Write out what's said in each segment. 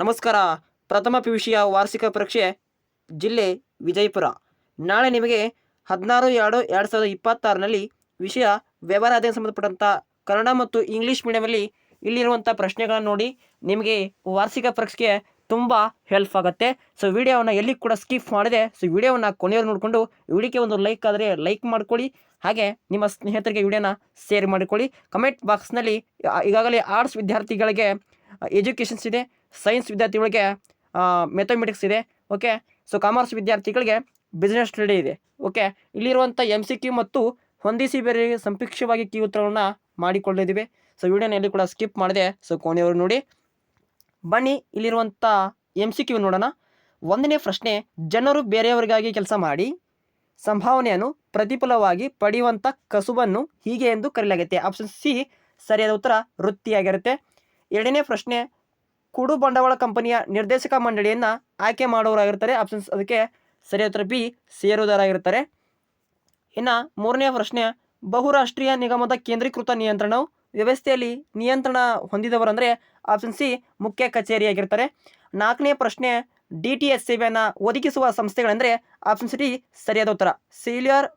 ನಮಸ್ಕಾರ. ಪ್ರಥಮ ಪಿ ವಿಷಯ ವಾರ್ಷಿಕ ಪರೀಕ್ಷೆ ಜಿಲ್ಲೆ ವಿಜಯಪುರ. ನಾಳೆ ನಿಮಗೆ ಹದಿನಾರು ಎರಡು ಎರಡು ಸಾವಿರದ ಇಪ್ಪತ್ತಾರರಲ್ಲಿ ವಿಷಯ ವ್ಯವಹಾರ ಅಧ್ಯಯನ ಸಂಬಂಧಪಟ್ಟಂಥ ಕನ್ನಡ ಮತ್ತು ಇಂಗ್ಲೀಷ್ ಮೀಡಿಯಮಲ್ಲಿ ಇಲ್ಲಿರುವಂಥ ಪ್ರಶ್ನೆಗಳನ್ನು ನೋಡಿ ನಿಮಗೆ ವಾರ್ಷಿಕ ಪರೀಕ್ಷೆಗೆ ತುಂಬ ಹೆಲ್ಪ್ ಆಗುತ್ತೆ. ಸೊ ವಿಡಿಯೋವನ್ನು ಎಲ್ಲಿ ಕೂಡ ಸ್ಕಿಪ್ ಮಾಡಿದೆ. ಸೊ ವಿಡಿಯೋವನ್ನು ಕೊನೆಯವರು ನೋಡಿಕೊಂಡು ವಿಡಿಯೋಕ್ಕೆ ಒಂದು ಲೈಕ್ ಆದರೆ ಲೈಕ್ ಮಾಡಿಕೊಳ್ಳಿ. ಹಾಗೆ ನಿಮ್ಮ ಸ್ನೇಹಿತರಿಗೆ ವಿಡಿಯೋನ ಶೇರ್ ಮಾಡಿಕೊಳ್ಳಿ. ಕಮೆಂಟ್ ಬಾಕ್ಸ್ನಲ್ಲಿ ಈಗಾಗಲೇ ಆರ್ಟ್ಸ್ ವಿದ್ಯಾರ್ಥಿಗಳಿಗೆ ಎಜುಕೇಷನ್ಸ್ ಇದೆ. ಸೈನ್ಸ್ ವಿದ್ಯಾರ್ಥಿಗಳಿಗೆ ಮೆಥಮೆಟಿಕ್ಸ್ ಇದೆ, ಓಕೆ? ಸೊ ಕಾಮರ್ಸ್ ವಿದ್ಯಾರ್ಥಿಗಳಿಗೆ ಬಿಸ್ನೆಸ್ ಸ್ಟಡಿ ಇದೆ, ಓಕೆ? ಇಲ್ಲಿರುವಂಥ ಎಂ ಸಿ ಕ್ಯೂ ಮತ್ತು ಹೊಂದಿಸಿ ಬೇರೆ ಸಂಪೀಕ್ಷವಾಗಿ ಕೀ ಉತ್ತರಗಳನ್ನು ಮಾಡಿಕೊಳ್ಳಿದ್ದೀವಿ ಸೊ ವಿಡಿಯೋನ ಎಲ್ಲಿ ಕೂಡ ಸ್ಕಿಪ್ ಮಾಡಿದೆ ಸೊ ಕೊನೆಯವರು ನೋಡಿ. ಬನ್ನಿ ಇಲ್ಲಿರುವಂಥ ಎಂ ಸಿ ಕ್ಯೂ ನೋಡೋಣ. ಒಂದನೇ ಪ್ರಶ್ನೆ, ಜನರು ಬೇರೆಯವರಿಗಾಗಿ ಕೆಲಸ ಮಾಡಿ ಸಂಭಾವನೆಯನ್ನು ಪ್ರತಿಫಲವಾಗಿ ಪಡೆಯುವಂಥ ಕಸುಬನ್ನು ಹೀಗೆ ಎಂದು ಕರೆಯಲಾಗುತ್ತೆ. ಆಪ್ಷನ್ ಸಿ ಸರಿಯಾದ ಉತ್ತರ ವೃತ್ತಿಯಾಗಿರುತ್ತೆ. ಎರಡನೇ ಪ್ರಶ್ನೆ ಕುಡು ಬಂಡವಾಳ ಕಂಪನಿಯ ನಿರ್ದೇಶಕ ಮಂಡಳಿಯನ್ನು ಆಯ್ಕೆ ಮಾಡುವವರಾಗಿರ್ತಾರೆ ಆಪ್ಷನ್ಸ್ ಅದಕ್ಕೆ ಸರಿಯಾದ ಉತ್ತರ ಬಿ ಸೇರುವುದರಾಗಿರ್ತಾರೆ ಇನ್ನು ಮೂರನೇ ಪ್ರಶ್ನೆ, ಬಹುರಾಷ್ಟ್ರೀಯ ನಿಗಮದ ಕೇಂದ್ರೀಕೃತ ನಿಯಂತ್ರಣವು ವ್ಯವಸ್ಥೆಯಲ್ಲಿ ನಿಯಂತ್ರಣ ಹೊಂದಿದವರಂದರೆ ಆಪ್ಷನ್ ಸಿ, ಮುಖ್ಯ ಕಚೇರಿಯಾಗಿರ್ತಾರೆ. ನಾಲ್ಕನೇ ಪ್ರಶ್ನೆ, ಡಿ ಟಿ ಎಸ್ ಸೇವೆಯನ್ನು ಒದಗಿಸುವ ಸಂಸ್ಥೆಗಳೆಂದರೆ ಆಪ್ಷನ್ ಸಿ ಸರಿಯಾದ ಉತ್ತರ, ಸೀಲಿಯರ್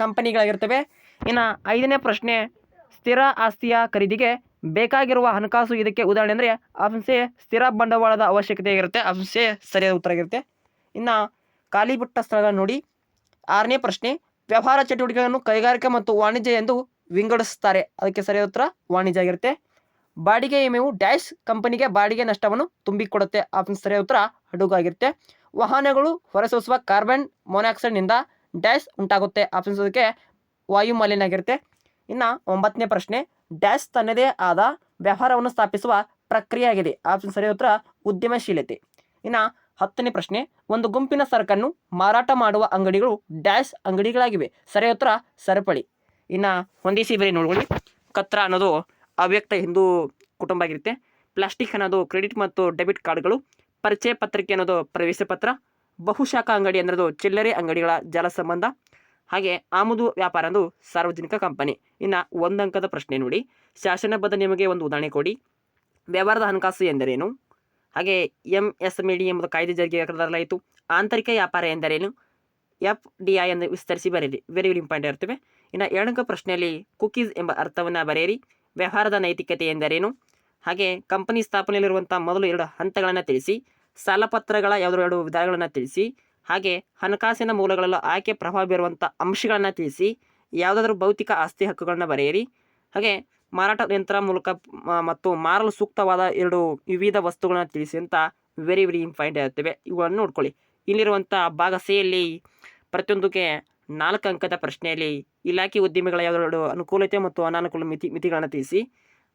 ಕಂಪನಿಗಳಾಗಿರ್ತವೆ. ಇನ್ನು ಐದನೇ ಪ್ರಶ್ನೆ, ಸ್ಥಿರ ಆಸ್ತಿಯ ಖರೀದಿಗೆ ಬೇಕಾಗಿರುವ ಹಣಕಾಸು ಇದಕ್ಕೆ ಉದಾಹರಣೆ ಅಂದರೆ ಆಪ್ಷನ್ ಸ್ಥಿರ ಬಂಡವಾಳದ ಅವಶ್ಯಕತೆ ಆಗಿರುತ್ತೆ ಆಪ್ಷನ್ ಸಿ ಸರಿಯಾದ ಉತ್ತರ ಆಗಿರುತ್ತೆ ಇನ್ನು ಖಾಲಿ ಬಿಟ್ಟ ಸ್ಥಳಗಳನ್ನು ನೋಡಿ. ಆರನೇ ಪ್ರಶ್ನೆ, ವ್ಯವಹಾರ ಚಟುವಟಿಕೆಗಳನ್ನು ಕೈಗಾರಿಕೆ ಮತ್ತು ವಾಣಿಜ್ಯ ಎಂದು ವಿಂಗಡಿಸುತ್ತಾರೆ. ಅದಕ್ಕೆ ಸರಿಯಾದ ಉತ್ತರ ವಾಣಿಜ್ಯ ಆಗಿರುತ್ತೆ. ಬಾಡಿಗೆ ವಿಮೆಯು ಡ್ಯಾಶ್ ಕಂಪನಿಗೆ ಬಾಡಿಗೆ ನಷ್ಟವನ್ನು ತುಂಬಿಕೊಡುತ್ತೆ. ಆಪ್ಷನ್ ಸರಿಯಾದ ಉತ್ತರ ಹಡಗು ಆಗಿರುತ್ತೆ. ವಾಹನಗಳು ಹೊರಸೂಸುವ ಕಾರ್ಬನ್ ಮೊನಾಕ್ಸೈಡ್ನಿಂದ ಡ್ಯಾಶ್ ಉಂಟಾಗುತ್ತೆ. ಆಪ್ಷನ್ಸ್ ಅದಕ್ಕೆ ವಾಯು ಮಾಲಿನ್ಯ ಆಗಿರುತ್ತೆ. ಇನ್ನು ಒಂಬತ್ತನೇ ಪ್ರಶ್ನೆ ಡ್ಯಾಶ್ ತನ್ನದೇ ಆದ ವ್ಯವಹಾರವನ್ನು ಸ್ಥಾಪಿಸುವ ಪ್ರಕ್ರಿಯೆಯಾಗಿದೆ. ಆಪ್ಷನ್ ಸರಿಯಾದ ಉತ್ತರ, ಉದ್ಯಮಶೀಲತೆ. ಇನ್ನು ಹತ್ತನೇ ಪ್ರಶ್ನೆ, ಒಂದು ಗುಂಪಿನ ಸರಕನ್ನು ಮಾರಾಟ ಮಾಡುವ ಅಂಗಡಿಗಳು ಡ್ಯಾಶ್ ಅಂಗಡಿಗಳಾಗಿವೆ. ಸರಿಯಾದ ಉತ್ತರ, ಸರಪಳಿ. ಇನ್ನು ಹೊಂದಿಸಿ ಬೇರೆ ನೋಡ್ಕೊಳ್ಳಿ. ಕತ್ರ ಅನ್ನೋದು ಅವ್ಯಕ್ತ ಹಿಂದೂ ಕುಟುಂಬ ಆಗಿರುತ್ತೆ. ಪ್ಲಾಸ್ಟಿಕ್ ಅನ್ನೋದು ಕ್ರೆಡಿಟ್ ಮತ್ತು ಡೆಬಿಟ್ ಕಾರ್ಡ್ಗಳು, ಪರಿಚಯ ಪತ್ರಿಕೆ ಅನ್ನೋದು ಪ್ರವೇಶ ಪತ್ರ, ಬಹುಶಾಖಾ ಅಂಗಡಿ ಅನ್ನೋದು ಚಿಲ್ಲರೆ ಅಂಗಡಿಗಳ ಜಾಲ ಸಂಬಂಧ ಹಾಗೆ ಆಮದು ವ್ಯಾಪಾರ ಅಂದು ಸಾರ್ವಜನಿಕ ಕಂಪನಿ. ಇನ್ನು ಒಂದಂಕದ ಪ್ರಶ್ನೆ ನೋಡಿ. ಶಾಸನಬದ್ಧ ನಿಮಗೆ ಒಂದು ಉದಾಹರಣೆ ಕೊಡಿ. ವ್ಯವಹಾರದ ಹಣಕಾಸು ಎಂದರೇನು? ಹಾಗೆ ಎಂ ಎಸ್ ಡಿ ಎಂಬುದು ಕಾಯ್ದೆ ಜಾರಿಗೆ ತರಲಾಯಿತು ಆಂತರಿಕ ವ್ಯಾಪಾರ ಎಂದರೇನು? ಎಫ್ ಡಿ ಐ ಎಂದು ವಿಸ್ತರಿಸಿ ಬರೆಯಿರಿ ವೆರಿ ವೆರಿ ಇಂಪಾರ್ಟೆಂಟ್ ಇರ್ತವೆ ಇನ್ನು ಎರಡನೇ ಪ್ರಶ್ನೆಯಲ್ಲಿ ಕುಕೀಸ್ ಎಂಬ ಅರ್ಥವನ್ನು ಬರೆಯಿರಿ. ವ್ಯವಹಾರದ ನೈತಿಕತೆ ಎಂದರೇನು? ಹಾಗೆ ಕಂಪನಿ ಸ್ಥಾಪನೆಯಲ್ಲಿರುವಂಥ ಮೊದಲು ಎರಡು ಹಂತಗಳನ್ನು ತಿಳಿಸಿ. ಸಾಲಪತ್ರಗಳ ಯಾವುದೋ ಎರಡು ವಿಧಾನಗಳನ್ನು ತಿಳಿಸಿ. ಹಾಗೆ ಹಣಕಾಸಿನ ಮೂಲಗಳಲ್ಲೂ ಆಯ್ಕೆ ಪ್ರಭಾವ ಬೀರುವಂಥ ಅಂಶಗಳನ್ನು ತಿಳಿಸಿ ಯಾವುದಾದ್ರೂ ಭೌತಿಕ ಆಸ್ತಿ ಹಕ್ಕುಗಳನ್ನ ಬರೆಯಿರಿ. ಹಾಗೆ ಮಾರಾಟ ಯಂತ್ರ ಮೂಲಕ ಮತ್ತು ಮಾರಲು ಸೂಕ್ತವಾದ ಎರಡು ವಿವಿಧ ವಸ್ತುಗಳನ್ನು ತಿಳಿಸಿ ಅಂತ ವೆರಿ ವೆರಿ ಇಂಪಾರ್ಟೆಂಟ್ ಇರ್ತವೆ ಇವುಗಳನ್ನು ನೋಡ್ಕೊಳ್ಳಿ. ಇಲ್ಲಿರುವಂಥ ಭಾಗ ಸಿಯಲ್ಲಿ ಪ್ರತಿಯೊಂದಕ್ಕೆ ನಾಲ್ಕು ಅಂಕದ ಪ್ರಶ್ನೆಯಲ್ಲಿ ಇಲಾಖೆ ಉದ್ಯಮಿಗಳ ಯಾವುದೆರಡು ಅನುಕೂಲತೆ ಮತ್ತು ಅನಾನುಕೂಲ ಮಿತಿ ಮಿತಿಗಳನ್ನು ತಿಳಿಸಿ.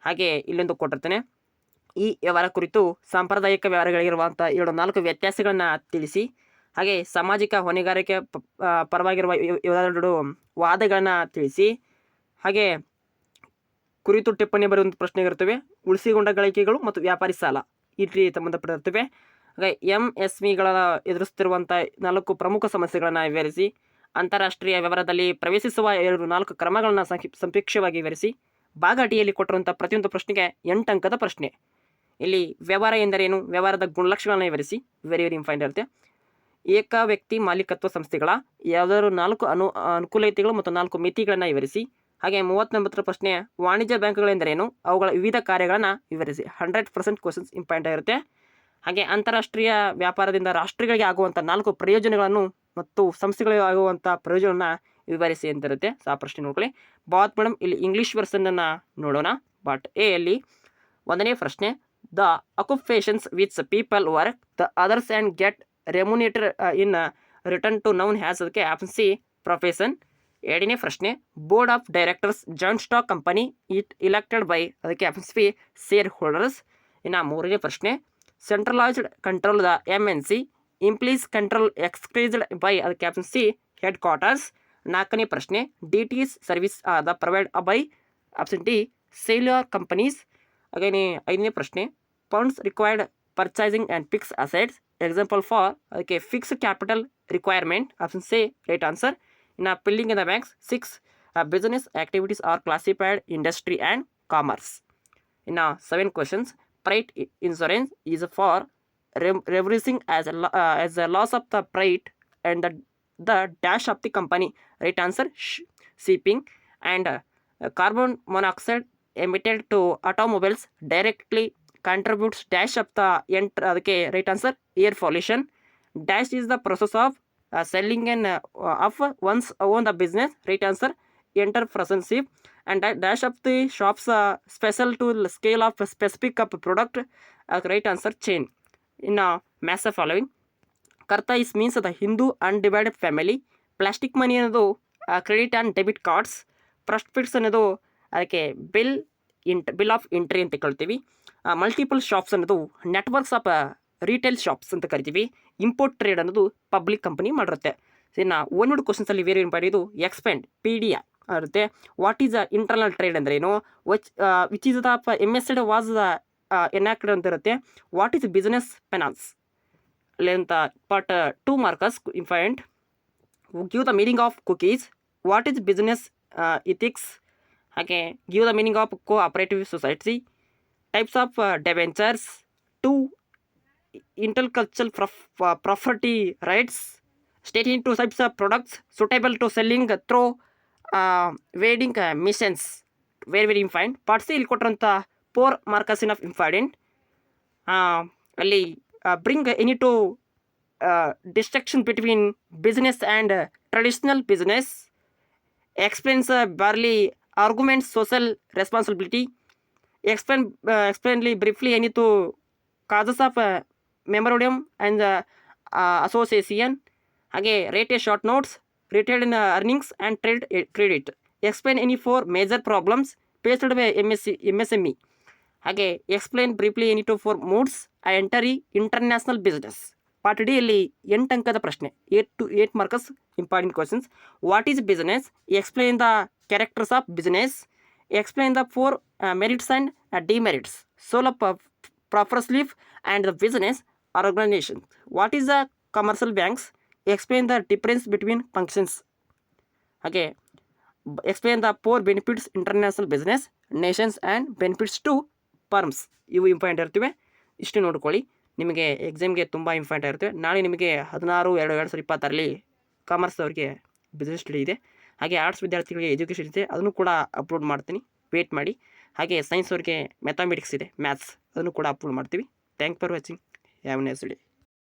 ಹಾಗೆ ಇಲ್ಲೊಂದು ಕೊಟ್ಟಿರ್ತೇನೆ. ಈ ವ್ಯವಹಾರ ಕುರಿತು ಸಾಂಪ್ರದಾಯಿಕ ವ್ಯವಹಾರಗಳಿರುವಂಥ ಎರಡು ನಾಲ್ಕು ವ್ಯತ್ಯಾಸಗಳನ್ನು ತಿಳಿಸಿ. ಹಾಗೆ ಸಾಮಾಜಿಕ ಹೊಣೆಗಾರಿಕೆ ಪರವಾಗಿರುವ ಎರಡು ವಾದಗಳನ್ನು ತಿಳಿಸಿ, ಹಾಗೆ ಕುರಿತು ಟಿಪ್ಪಣಿ ಬರುವಂಥ ಪ್ರಶ್ನೆಗಳಿರ್ತವೆ ಉಳಿಸಿಕೊಂಡ ಗಳಿಕೆಗಳು ಮತ್ತು ವ್ಯಾಪಾರಿ ಸಾಲ ಈ ರೀತಿ ಸಂಬಂಧಪಟ್ಟಿರ್ತವೆ ಹಾಗೆ ಎಂ ಎಸ್ ವಿಗಳ ಎದುರಿಸುತ್ತಿರುವಂಥ ನಾಲ್ಕು ಪ್ರಮುಖ ಸಮಸ್ಯೆಗಳನ್ನು ವಿವರಿಸಿ, ಅಂತಾರಾಷ್ಟ್ರೀಯ ವ್ಯವಹಾರದಲ್ಲಿ ಪ್ರವೇಶಿಸುವ ಎರಡು ನಾಲ್ಕು ಕ್ರಮಗಳನ್ನು ಸಂಕ್ಷಿ ಸಂಕ್ಷಿಪ್ತವಾಗಿ ವಿವರಿಸಿ, ಬಾಗಾಟಿಯಲ್ಲಿ ಕೊಟ್ಟಿರುವಂಥ ಪ್ರತಿಯೊಂದು ಪ್ರಶ್ನೆಗೆ ಎಂಟು ಅಂಕದ ಪ್ರಶ್ನೆ. ಇಲ್ಲಿ ವ್ಯವಹಾರ ಎಂದರೇನು? ವ್ಯವಹಾರದ ಗುಣಲಕ್ಷಣಗಳನ್ನು ವಿವರಿಸಿ. ವೆರಿ ವೆರಿ ಇಂಪಾರ್ಟೆಂಟ್ ಇರುತ್ತೆ. ಏಕ ವ್ಯಕ್ತಿ ಮಾಲೀಕತ್ವ ಸಂಸ್ಥೆಗಳ ಯಾವ್ದಾದ್ರು ನಾಲ್ಕು ಅನು, ಅನುಕೂಲತೆಗಳು ಮತ್ತು ನಾಲ್ಕು ಮಿತಿಗಳನ್ನು ವಿವರಿಸಿ. ಹಾಗೆ ಮೂವತ್ತೊಂಬತ್ತರ ಪ್ರಶ್ನೆ, ವಾಣಿಜ್ಯ ಬ್ಯಾಂಕ್ಗಳೆಂದರೇನು ಅವುಗಳ ವಿವಿಧ ಕಾರ್ಯಗಳನ್ನು ವಿವರಿಸಿ. ಹಂಡ್ರೆಡ್ ಪರ್ಸೆಂಟ್ ಕ್ವಶನ್ಸ್ ಇಂಪಾರ್ಟೆಂಟ್ ಆಗಿರುತ್ತೆ. ಹಾಗೆ ಅಂತಾರಾಷ್ಟ್ರೀಯ ವ್ಯಾಪಾರದಿಂದ ರಾಷ್ಟ್ರಗಳಿಗೆ ಆಗುವಂಥ ನಾಲ್ಕು ಪ್ರಯೋಜನಗಳನ್ನು ಮತ್ತು ಸಂಸ್ಥೆಗಳಿಗೆ ಆಗುವಂಥ ಪ್ರಯೋಜನವನ್ನು ವಿವರಿಸಿ ಅಂತಿರುತ್ತೆ ಸೊ, ಆ ಪ್ರಶ್ನೆ ನೋಡ್ಕೊಳ್ಳಿ. ಬಾತ್ ಮೇಡಮ್ ಇಲ್ಲಿ ಇಂಗ್ಲೀಷ್ ವರ್ಷನನ್ನು ನೋಡೋಣ. ಬಟ್ ಎ ಅಲ್ಲಿ ಒಂದನೇ ಪ್ರಶ್ನೆ the occupations which people work the others and get remunerated in return to known has ಅದಕ್ಕೆ ಆಪ್ಷನ್ ಸಿ ಪ್ರೊಫೆಷನ್ ಎರಡನೇ ಪ್ರಶ್ನೆ board of directors joint stock company it elected by ಅದಕ್ಕೆ ಆಪ್ಷನ್ ಸಿ ಶೇರ್ ಹೋಲ್ಡರ್ಸ್ ಇನ್ನು ಮೂರನೇ ಪ್ರಶ್ನೆ centralised control the M N C implies control exercised by ಅದಕ್ಕೆ option C headquarters ನಾಲ್ಕನೇ ಪ್ರಶ್ನೆ D T service the provide by option D cellular companies ಹಾಗೆಯೇ ಐದನೇ ಪ್ರಶ್ನೆ funds required purchasing and fix assets example for okay fixed capital requirement option say right answer. In a building in the banks six uh, business activities are classified industry and commerce. In uh, seven questions pride insurance is for reversing as a, uh, as a loss of the pride and the the dash of the company right answer sh shipping and uh, carbon monoxide emitted to automobiles directly contributes dash of the ent- ಅದಕ್ಕೆ right answer air pollution dash is the process of selling an of one's own the business right answer entrepreneurship and that dash of the shops uh, special to l- scale of a specific of product uh, right answer chain. In uh, mass following. ಕರ್ತ is means the Hindu undivided family plastic money ಅನ್ನೋದು credit and debit cards profits ಅನ್ನೋದು ಅದಕ್ಕೆ bill ಇಂಟ್ bill of entry ಅಂತ ಕಳ್ತೀವಿ multiple shops ಅನ್ನೋದು networks of retail shops ಅಂತ ಕರಿತೀವಿ. ಇಂಪೋರ್ಟ್ ಟ್ರೇಡ್ ಅನ್ನೋದು ಪಬ್ಲಿಕ್ ಕಂಪನಿ ಮಾಡಿರುತ್ತೆ. ಇನ್ನು ವರ್ಡ್ ಕ್ವಶನ್ಸಲ್ಲಿ ವೇರಿ ಇದು ಎಕ್ಸ್ಪೆಂಡ್ ಪಿ ಡಿ ಇರುತ್ತೆ what is a internal trade ಅಂದ್ರೆ ಏನು? Which which is the M S ed was the enacted ಅಂತ ಇರುತ್ತೆ. ವಾಟ್ ಈಸ್ ಬಿಸ್ನೆಸ್ ಫೈನಾನ್ಸ್ ಅಂತ part two marks important give the meaning of cookies what is business ethics ಹಾಗೆ give the meaning of cooperative society types of debentures to uh, property rights stating two types of products suitable to selling through uh, vending machines very very important parts ಇಲ್ಲಿ ಕೊಟ್ಟಿರೋಂಥ four marks in of important ಅಲ್ಲಿ bring any two distinction between business and traditional business explains barely arguments social responsibility explain explainly briefly two causes of memorandum and association ಹಾಗೆ write a short notes retained in earnings and trade credit explain any four major problems faced by M S C M S M E ಹಾಗೆ explain briefly any two four modes I entry international business part D ಅಲ್ಲಿ ಎಂಟು ಅಂಕದ ಪ್ರಶ್ನೆ eight two eight marks important questions what is business explain the characters of business explain the four merits and demerits uh, demerits solo pro- proper sleep and what business organization commercial banks the commercial banks explain the ಹಾಗೆ b- explain the four benefits international business nations and benefits to ಇವು important ಇರ್ತವೆ ಇಷ್ಟು ನೋಡ್ಕೊಳ್ಳಿ ನಿಮಗೆ ಎಕ್ಸಾಮ್ಗೆ ತುಂಬ important ಇರುತ್ತೆ ನಾಳೆ ನಿಮಗೆ ಹದಿನಾರು, ಎರಡು ಎರಡು ಸಾವಿರದ ಇಪ್ಪತ್ತರಲ್ಲಿ ಕಾಮರ್ಸ್ ಅವರಿಗೆ ಬಿಸ್ನೆಸ್ ಸ್ಟಡಿ ಇದೆ. ಹಾಗೆ ಆರ್ಟ್ಸ್ ವಿದ್ಯಾರ್ಥಿಗಳಿಗೆ ಎಜುಕೇಷನ್ ಇದೆ. ಅದನ್ನು ಕೂಡ ಅಪ್ಲೋಡ್ ಮಾಡ್ತೀನಿ. ವೇಟ್ ಮಾಡಿ. ಹಾಗೆ ಸೈನ್ಸ್ ಅವ್ರಿಗೆ ಮ್ಯಾಥಮೆಟಿಕ್ಸ್ ಇದೆ ಮ್ಯಾಥ್ಸ್ ಅದನ್ನು ಕೂಡ ಅಪ್ಲೋಡ್ ಮಾಡ್ತೀವಿ. Thank for watching have nice day